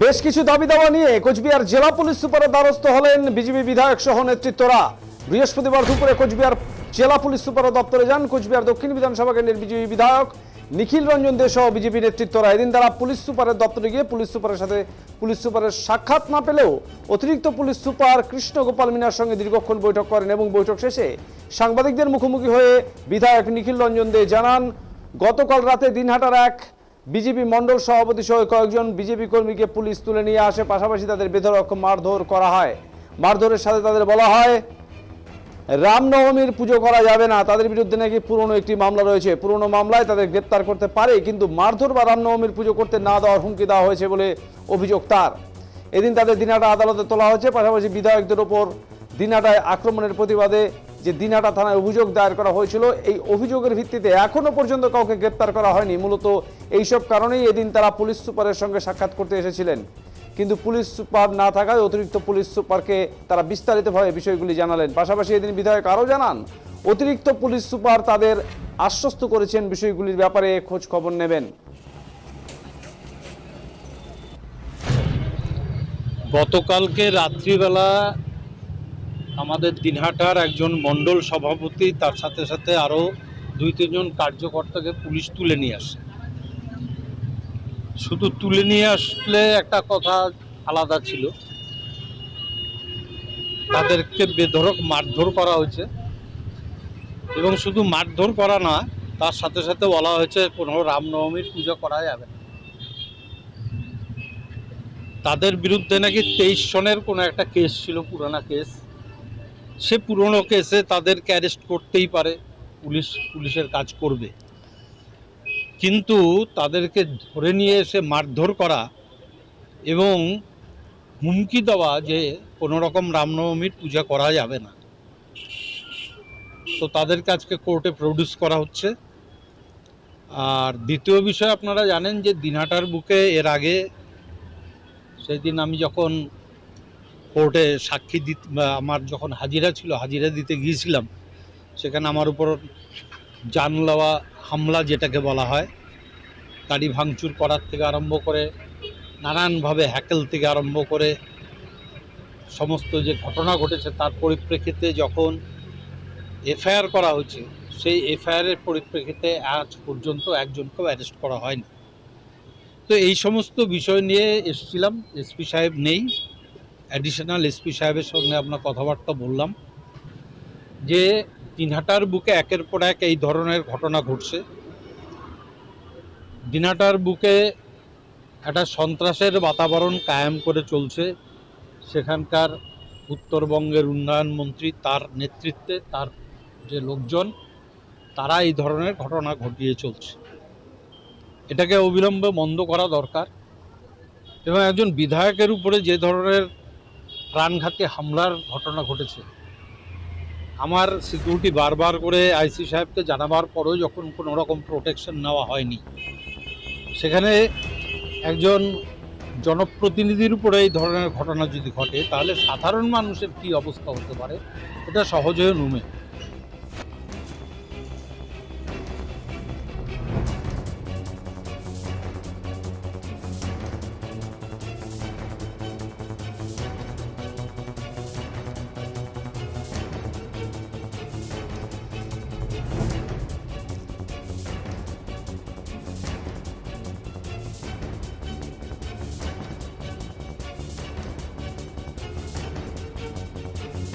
বেশ কিছু দাবি দাওয়া নিয়ে কোচবিহার জেলা পুলিশ সুপারের দ্বারস্থ হলেন বিজেপি বিধায়ক সহ নেতৃত্বরা। বৃহস্পতিবার দুপুরে কোচবিহার জেলা পুলিশ সুপারের দপ্তরে যান কোচবিহার দক্ষিণ বিধানসভা কেন্দ্রের বিজেপি বিধায়ক নিখিল রঞ্জন দে সহ বিজেপি নেতৃত্বরা এদিন তারা পুলিশ সুপারের দপ্তরে গিয়ে পুলিশ সুপারের সাথে পুলিশ সুপারের সাক্ষাৎ না পেলেও অতিরিক্ত পুলিশ সুপার কৃষ্ণ গোপাল মিনার সঙ্গে দীর্ঘক্ষণ বৈঠক করেন এবং বৈঠক শেষে সাংবাদিকদের মুখোমুখি হয়ে বিধায়ক নিখিল রঞ্জন দে জানান, গতকাল রাতে দিনহাটার এক বিজেপি মণ্ডল সভাপতি সহ কয়েকজন বিজেপি কর্মীকে পুলিশ তুলে নিয়ে আসে, পাশাপাশি তাদের বেধরক মারধর করা হয়। মারধরের সাথে তাদের বলা হয় রামনবমীর পুজো করা যাবে না। তাদের বিরুদ্ধে নাকি পুরনো একটি মামলা রয়েছে। পুরনো মামলায় তাদের গ্রেপ্তার করতে পারে, কিন্তু মারধর বা রামনবমীর পুজো করতে না দেওয়ার হুমকি দেওয়া হয়েছে বলে অভিযোগ তার। এদিন তাদের দিনাটা আদালতে তোলা হয়েছে। পাশাপাশি বিধায়কদের ওপর দিনাটায় আক্রমণের প্রতিবাদে যে দিনাটা থানায় অভিযোগ দায়ের করা হয়েছিল, এই অভিযোগের ভিত্তিতে এখনও পর্যন্ত কাউকে গ্রেপ্তার করা হয়নি। মূলত এইসব কারণেই এদিন তারা পুলিশ সুপারের সঙ্গে সাক্ষাৎ করতে এসেছিলেন। কিন্তু পুলিশ সুপার না থাকায় অতিরিক্ত পুলিশ সুপারকে তারা বিস্তারিতভাবে বিষয়গুলি জানালেন। পাশাপাশি এদিন বিধায়ক আরও জানান, অতিরিক্ত পুলিশ সুপার তাদের আশ্বস্ত করেছেন বিষয়গুলির ব্যাপারে খোঁজ খবর নেবেন। গতকালকে রাত্রিবেলা আমাদের দিনহাটার একজন মণ্ডল সভাপতি তার সাথে সাথে আরও দুই তিনজন কার্যকর্তাকে পুলিশ তুলে নিয়ে আসে। শুধু তুলে নিয়ে আসলে একটা কথা আলাদা ছিল। তাদেরকে বেধরক মারধর করা হয়েছে। এবং শুধু মারধর করা না, তার সাথে সাথে বলা হয়েছে কোনো রামনবমীর পুজো করা যাবে তাদের বিরুদ্ধে নাকি তেইশ সনের কোনো একটা কেস ছিল, পুরানা কেস। সে পুরনো কেসে তাদেরকে অ্যারেস্ট করতেই পারে, পুলিশ, পুলিশের কাজ করবে। কিন্তু তাদেরকে ধরে নিয়ে এসে মারধর করা এবং হুমকি দেওয়া যে কোনো রকম রামনবমীর পূজা করা যাবে না। তো তাদেরকে আজকে কোর্টে প্রডিউস করা হচ্ছে। আর দ্বিতীয় বিষয় আপনারা জানেন যে দিনহাটার বুকে এর আগে সেই দিন আমি যখন কোর্টে সাক্ষী বা আমার যখন হাজিরা ছিল, হাজিরা দিতে গিয়েছিলাম, সেখানে আমার উপর জানলাওয়া হামলা যেটাকে বলা হয়, গাড়ি ভাঙচুর করার থেকে আরম্ভ করে, নানানভাবে হ্যাকেল থেকে আরম্ভ করে, সমস্ত যে ঘটনা ঘটেছে তার পরিপ্রেক্ষিতে যখন এফআইআর করা হয়েছে, সেই এফআইআরের পরিপ্রেক্ষিতে আজ পর্যন্ত একজনকেও অ্যারেস্ট করা হয়নি। তো এই সমস্ত বিষয় নিয়ে এসেছিলাম, এসপি সাহেব নেই অ্যাডিশনাল এসপি সাহেবের সঙ্গে আপনার কথাবার্তা বললাম যে দিনহাটার বুকে একের পর এক এই ধরনের ঘটনা ঘটছে। দিনহাটার বুকে একটা সন্ত্রাসের বাতাবরণ কায়েম করে চলছে। সেখানকার উত্তরবঙ্গের উন্নয়ন মন্ত্রী তার নেতৃত্বে তার যে লোকজন, তারা এই ধরনের ঘটনা ঘটিয়ে চলছে। এটাকে অবিলম্বে বন্ধ করা দরকার এবং একজন বিধায়কের উপরে যে ধরনের প্রাণঘাতী হামলার ঘটনা ঘটেছে আমার সিকিউরিটি বারবার করে আইসি সাহেবকে জানাবার পরেও যখন কোনো রকম প্রোটেকশন নেওয়া হয়নি। সেখানে একজন জনপ্রতিনিধির উপরে এই ধরনের ঘটনা যদি ঘটে, তাহলে সাধারণ মানুষের কি অবস্থা হতে পারে? এটা সহজেই নুমে